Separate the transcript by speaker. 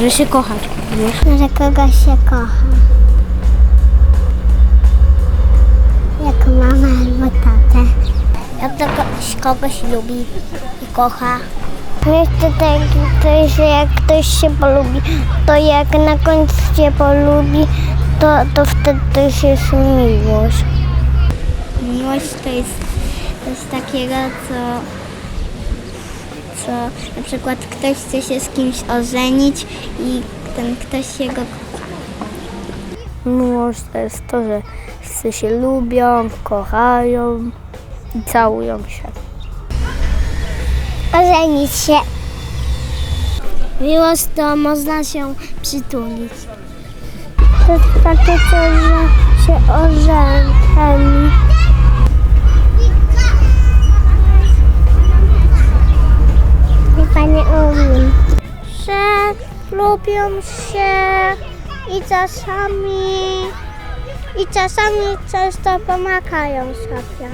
Speaker 1: Że się kochać, wiesz?
Speaker 2: Że kogoś się kocha. Jak mama albo tatę. Jak to kogoś, lubi i kocha. Jeszcze taki ktoś, że jak ktoś się polubi, to jak na końcu się polubi, to, to wtedy to już jest miłość. Miłość to jest coś takiego, co, co na przykład ktoś chce się z kimś ożenić i ten ktoś jego kocha.
Speaker 1: Miłość to jest to, że wszyscy się lubią, kochają i całują się.
Speaker 2: Ożenić się. Miłość to można się przytulić. To jest takie coś, że się ożeni. Lubią się i czasami i czasami często pomagają sobie.